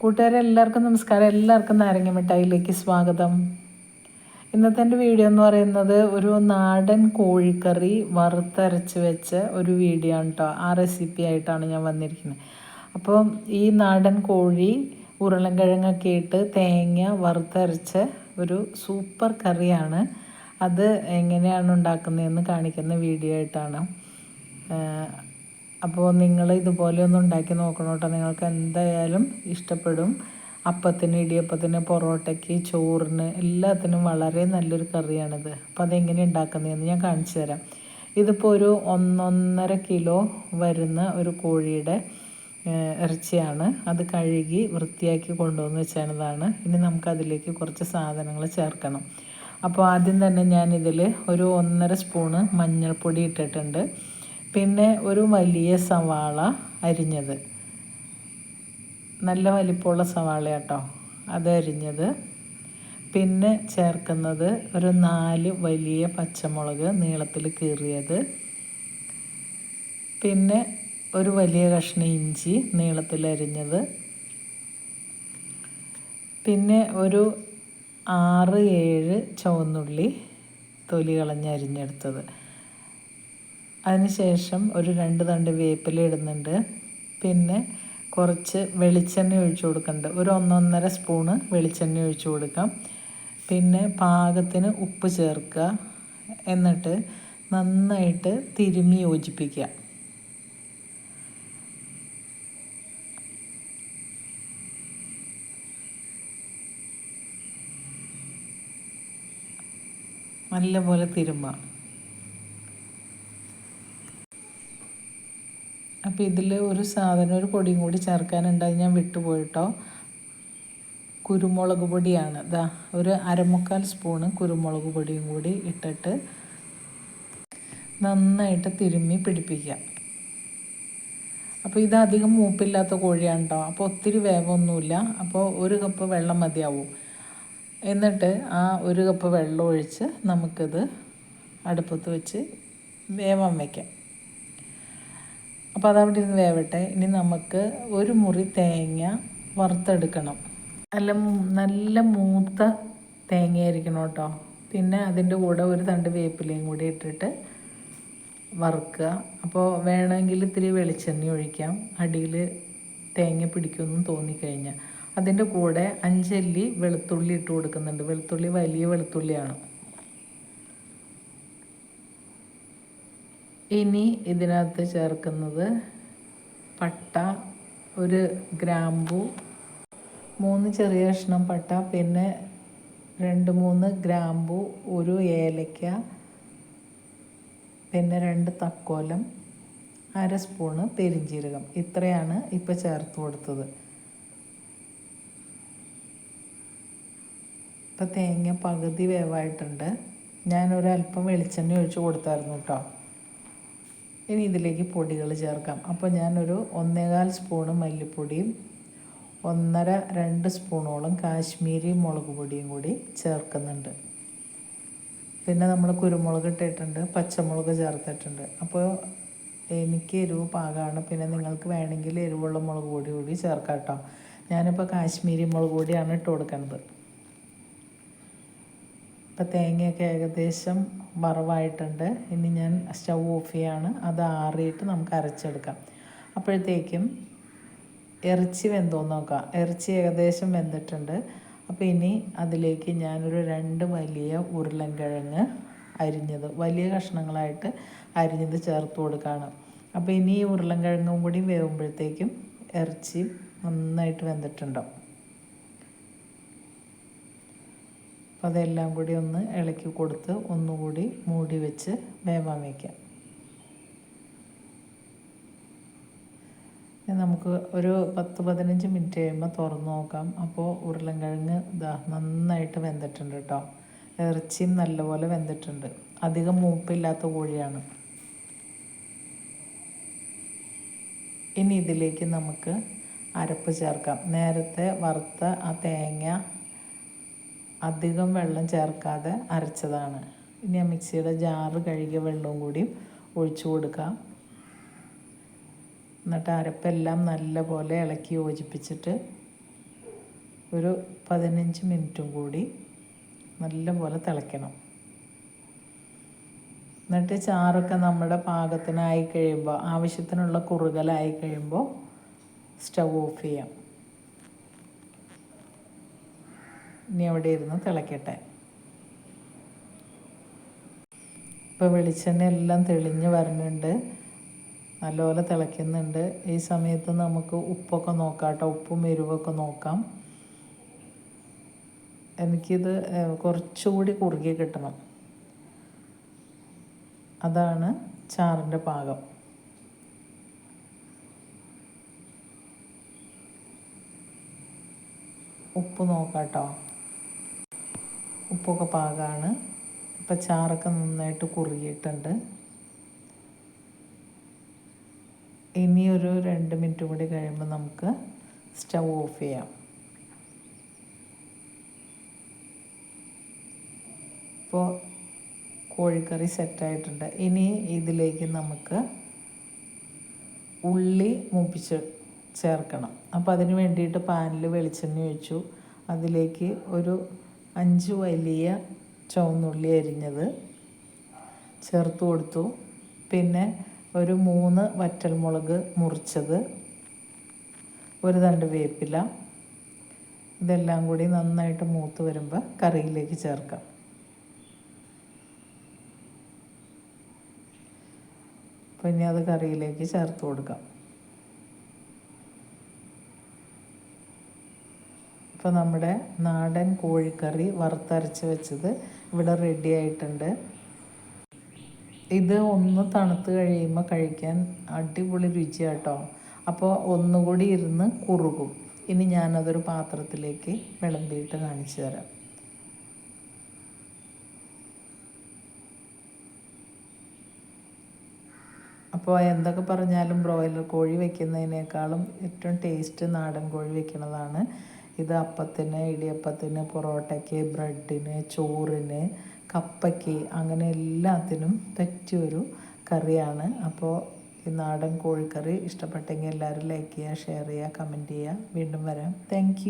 കൂട്ടുകാരെ എല്ലാവർക്കും നമസ്കാരം. എല്ലാവർക്കും നാരങ്ങ മിഠായിലേക്ക് സ്വാഗതം. ഇന്നത്തെ എന്റെ വീഡിയോ എന്ന് പറയുന്നത് ഒരു നാടൻ കോഴിക്കറി വറുത്തരച്ച് വെച്ച ഒരു വീഡിയോ ആണ് കേട്ടോ ആ റെസിപ്പി ആയിട്ടാണ് ഞാൻ വന്നിരിക്കുന്നത്. അപ്പോൾ ഈ നാടൻ കോഴി ഉരുളൻകിഴങ്ങൊക്കെ ഇട്ട് തേങ്ങ വറുത്തരച്ച ഒരു സൂപ്പർ കറിയാണ്. അത് എങ്ങനെയാണ് ഉണ്ടാക്കുന്നതെന്ന് കാണിക്കുന്ന വീഡിയോ ആയിട്ടാണ്. അപ്പോൾ നിങ്ങൾ ഇതുപോലെ ഒന്ന് ഉണ്ടാക്കി നോക്കണം കേട്ടോ. നിങ്ങൾക്ക് എന്തായാലും ഇഷ്ടപ്പെടും. അപ്പത്തിന് ഇടിയപ്പത്തിന് പൊറോട്ടയ്ക്ക് ചോറിന് എല്ലാത്തിനും വളരെ നല്ലൊരു കറിയാണിത്. അപ്പോൾ അതെങ്ങനെ ഉണ്ടാക്കുന്നതെന്ന് ഞാൻ കാണിച്ചു തരാം. ഇതിപ്പോൾ ഒരു ഒന്നൊന്നര കിലോ വരുന്ന ഒരു കോഴിയുടെ ഇറച്ചിയാണ്. അത് കഴുകി വൃത്തിയാക്കി കൊണ്ടുവന്ന് വെച്ചതാണ് ഇനി നമുക്കതിലേക്ക് കുറച്ച് സാധനങ്ങൾ ചേർക്കണം. അപ്പോൾ ആദ്യം തന്നെ ഞാനിതിൽ ഒരു ഒന്നര സ്പൂണ് മഞ്ഞൾപ്പൊടി ഇട്ടിട്ടുണ്ട്. പിന്നെ ഒരു വലിയ സവാള അരിഞ്ഞത്. നല്ല വലിപ്പമുള്ള സവാള കേട്ടോ അത് അരിഞ്ഞത്. പിന്നെ ചേർക്കുന്നത് ഒരു നാല് വലിയ പച്ചമുളക് നീളത്തിൽ കീറിയത്. പിന്നെ ഒരു വലിയ കഷ്ണം ഇഞ്ചി നീളത്തിൽ അരിഞ്ഞത്. പിന്നെ ഒരു ആറ് ഏഴ് ചുവന്നുള്ളി തൊലി കളഞ്ഞ് അരിഞ്ഞെടുത്തത്. അതിനുശേഷം ഒരു രണ്ട് തണ്ട് വേപ്പില ഇടുന്നുണ്ട്. പിന്നെ കുറച്ച് വെളിച്ചെണ്ണ ഒഴിച്ചു കൊടുക്കുന്നുണ്ട്. ഒരു ഒന്നൊന്നര സ്പൂണ് വെളിച്ചെണ്ണ ഒഴിച്ചു കൊടുക്കാം. പിന്നെ പാകത്തിന് ഉപ്പ് ചേർക്കുക. എന്നിട്ട് നന്നായിട്ട് തിരുമ്മി യോജിപ്പിക്കുക. നല്ലപോലെ തിരുമ്പാം അപ്പോൾ ഇതിൽ ഒരു സാധനം ഒരു പൊടിയും കൂടി ചേർക്കാനുണ്ട്. അത് ഞാൻ വിട്ടുപോയിട്ടോ കുരുമുളക് പൊടിയാണ്. ഇതാ ഒരു അരമുക്കാൽ സ്പൂണ് കുരുമുളക് പൊടിയും കൂടി ഇട്ടിട്ട് നന്നായിട്ട് തിരുമ്മി പിടിപ്പിക്കുക. അപ്പോൾ ഇത് അധികം മൂപ്പില്ലാത്ത കോഴിയാണ് കേട്ടോ അപ്പോൾ ഒത്തിരി വേവൊന്നുമില്ല. അപ്പോൾ ഒരു കപ്പ് വെള്ളം മതിയാവും. എന്നിട്ട് ആ ഒരു കപ്പ് വെള്ളം ഒഴിച്ച് നമുക്കിത് അടുപ്പത്ത് വെച്ച് വേവാൻ വയ്ക്കാം അപ്പോൾ അതവിടെ ഇരുന്ന് വേവട്ടെ. ഇനി നമുക്ക് ഒരു മുറി തേങ്ങ വറുത്തെടുക്കണം. നല്ല നല്ല മൂത്ത തേങ്ങയായിരിക്കണം കേട്ടോ. പിന്നെ അതിന്റെ കൂടെ ഒരു തണ്ട് വേപ്പിലയും കൂടി ഇട്ടിട്ട് വറുക്കുക. അപ്പോൾ വേണമെങ്കിൽ ഇത്തിരി വെളിച്ചെണ്ണ ഒഴിക്കാം. അടിയിൽ തേങ്ങ പിടിക്കുമെന്നും തോന്നിക്കഴിഞ്ഞാൽ. അതിന്റെ കൂടെ അഞ്ചല്ലി വെളുത്തുള്ളി ഇട്ട് കൊടുക്കുന്നുണ്ട്. വെളുത്തുള്ളി വലിയ വെളുത്തുള്ളിയാണ്. ഇനി ഇതിനകത്ത് ചേർക്കുന്നത് പട്ട ഒരു ഗ്രാമ്പു മൂന്ന് ചെറിയ കഷ്ണം പട്ട പിന്നെ രണ്ട് മൂന്ന് ഗ്രാമ്പു ഒരു ഏലയ്ക്ക പിന്നെ രണ്ട് തക്കോലം അര സ്പൂണ് പെരിഞ്ജീരകം ഇത്രയാണ് ഇപ്പോൾ ചേർത്ത് കൊടുത്തത്. ഇപ്പം തേങ്ങ പകുതി വേവായിട്ടുണ്ട്. ഞാനൊരല്പം വെളിച്ചെണ്ണ ഒഴിച്ച് കൊടുത്തായിരുന്നു കേട്ടോ. ഇനി ഇതിലേക്ക് പൊടികൾ ചേർക്കാം. അപ്പോൾ ഞാനൊരു ഒന്നേകാൽ സ്പൂണ് മല്ലിപ്പൊടിയും ഒന്നര രണ്ട് സ്പൂണോളം കാശ്മീരി മുളക് പൊടിയും കൂടി ചേർക്കുന്നുണ്ട്. പിന്നെ നമ്മൾ കുരുമുളക് ഇട്ടിട്ടുണ്ട് പച്ചമുളക് ചേർത്തിട്ടുണ്ട്. അപ്പോൾ എനിക്ക് എരിവ് പാകമാണ് പിന്നെ നിങ്ങൾക്ക് വേണമെങ്കിൽ എരിവുള്ള മുളക് പൊടി കൂടി ചേർക്കാം കേട്ടോ. ഞാനിപ്പോൾ കാശ്മീരി മുളക് പൊടിയാണ് ഇട്ട് കൊടുക്കുന്നത്. ഇപ്പോൾ തേങ്ങയൊക്കെ ഏകദേശം വറവായിട്ടുണ്ട്. ഇനി ഞാൻ സ്റ്റൗ ഓഫ് ചെയ്യാണ്. അത് ആറിയിട്ട് നമുക്ക് അരച്ചെടുക്കാം. അപ്പോഴത്തേക്കും ഇറച്ചി വെന്തോന്ന് നോക്കാം. ഇറച്ചി ഏകദേശം വെന്തിട്ടുണ്ട്. അപ്പോൾ ഇനി അതിലേക്ക് ഞാനൊരു രണ്ട് വലിയ ഉരുളൻകിഴങ്ങ് അരിഞ്ഞത് വലിയ കഷ്ണങ്ങളായിട്ട് അരിഞ്ഞത് ചേർത്ത് കൊടുക്കുകയാണ് അപ്പോൾ ഇനി ഈ ഉരുളൻകിഴങ്ങും കൂടി വേവുമ്പോഴത്തേക്കും ഇറച്ചി നന്നായിട്ട് വെന്തിട്ടുണ്ടാവും. അപ്പോൾ അതെല്ലാം കൂടി ഒന്ന് ഇളക്കി കൊടുത്ത് ഒന്നുകൂടി മൂടി വെച്ച് വേവാൻ വയ്ക്കാം നമുക്ക് ഒരു പത്ത് പതിനഞ്ച് മിനിറ്റ് കഴിയുമ്പോൾ തുറന്ന് നോക്കാം. അപ്പോൾ ഉരുളൻകിഴങ്ങ് ഇതാ നന്നായിട്ട് വെന്തിട്ടുണ്ട് കേട്ടോ. ഇറച്ചിയും നല്ലപോലെ വെന്തിട്ടുണ്ട്. അധികം മൂപ്പില്ലാത്ത കോഴിയാണ്. ഇനി ഇതിലേക്ക് നമുക്ക് അരപ്പ് ചേർക്കാം. നേരത്തെ വറുത്ത ആ തേങ്ങ അധികം വെള്ളം ചേർക്കാതെ അരച്ചതാണ്. ഇനി ആ മിക്സിയുടെ ജാറ് കഴുകിയ വെള്ളവും കൂടി ഒഴിച്ചു കൊടുക്കാം. എന്നിട്ട് അരപ്പെല്ലാം നല്ലപോലെ ഇളക്കി യോജിപ്പിച്ചിട്ട് ഒരു പതിനഞ്ച് മിനിറ്റും കൂടി നല്ലപോലെ തിളയ്ക്കണം. എന്നിട്ട് ചാറൊക്കെ നമ്മുടെ പാകത്തിനായി കഴിയുമ്പോൾ ആവശ്യത്തിനുള്ള കുറുകലായി കഴിയുമ്പോൾ സ്റ്റവ് ഓഫ് ചെയ്യാം. ഇനി അവിടെ ഇരുന്ന് തിളയ്ക്കട്ടെ ഇപ്പോൾ വെളിച്ചെണ്ണ എല്ലാം തെളിഞ്ഞ് വരുന്നുണ്ട് നല്ലപോലെ തിളയ്ക്കുന്നുണ്ട്. ഈ സമയത്ത് നമുക്ക് ഉപ്പൊക്കെ നോക്കാം കേട്ടോ. ഉപ്പും എരിവൊക്കെ നോക്കാം. എനിക്കിത് കുറച്ചുകൂടി കുറുകി കിട്ടണം. അതാണ് ചാറിന്റെ പാകം. ഉപ്പ് നോക്കാം കേട്ടോ. ഉപ്പൊക്കെ പാകമാണ് ഇപ്പം ചാറൊക്കെ നന്നായിട്ട് കുറുകിയിട്ടുണ്ട്. ഇനി ഒരു രണ്ട് മിനിറ്റ് കൂടി കഴിയുമ്പോൾ നമുക്ക് സ്റ്റവ് ഓഫ് ചെയ്യാം. ഇപ്പോൾ കോഴിക്കറി സെറ്റായിട്ടുണ്ട്. ഇനി ഇതിലേക്ക് നമുക്ക് ഉള്ളി മൂപ്പിച്ച് ചേർക്കണം. അപ്പോൾ അതിന് വേണ്ടിയിട്ട് പാനിൽ വെളിച്ചെണ്ണ ഒഴിച്ചു. അതിലേക്ക് ഒരു അഞ്ച് വലിയ ചുവന്നുള്ളി അരിഞ്ഞത് ചേർത്ത് കൊടുത്തു. പിന്നെ ഒരു മൂന്ന് വറ്റൽമുളക് മുറിച്ചത് ഒരു തണ്ട് വേപ്പില. ഇതെല്ലാം കൂടി നന്നായിട്ട് മൂത്ത് വരുമ്പോൾ കറിയിലേക്ക് ചേർക്കാം. പിന്നെ അത് കറിയിലേക്ക് ചേർത്ത് കൊടുക്കാം. ഇപ്പോൾ നമ്മുടെ നാടൻ കോഴിക്കറി വറുത്തരച്ച് വെച്ചത് ഇവിടെ റെഡി ആയിട്ടുണ്ട്. ഇത് ഒന്ന് തണുത്ത് കഴിയുമ്പോൾ കഴിക്കാൻ അടിപൊളി രുചിയാട്ടോ. അപ്പോൾ ഒന്നുകൂടി ഇരുന്ന് കുറുകും. ഇനി ഞാനതൊരു പാത്രത്തിലേക്ക് വിളമ്പിയിട്ട് കാണിച്ചു തരാം. അപ്പോൾ എന്തൊക്കെ പറഞ്ഞാലും ബ്രോയിലർ കോഴി വെക്കുന്നതിനേക്കാളും ഏറ്റവും ടേസ്റ്റ് നാടൻ കോഴി വെക്കുന്നതാണ്. ഇത് അപ്പത്തിന് ഇടിയപ്പത്തിന് പൊറോട്ടയ്ക്ക് ബ്രെഡിന് ചോറിന് കപ്പയ്ക്ക് അങ്ങനെ എല്ലാത്തിനും പറ്റിയൊരു കറിയാണ്. അപ്പോൾ ഈ നാടൻ കോഴിക്കറി ഇഷ്ടപ്പെട്ടെങ്കിൽ എല്ലാവരും ലൈക്ക് ചെയ്യുക ഷെയർ ചെയ്യുക കമന്റ് ചെയ്യുക. വീണ്ടും വരാം. താങ്ക്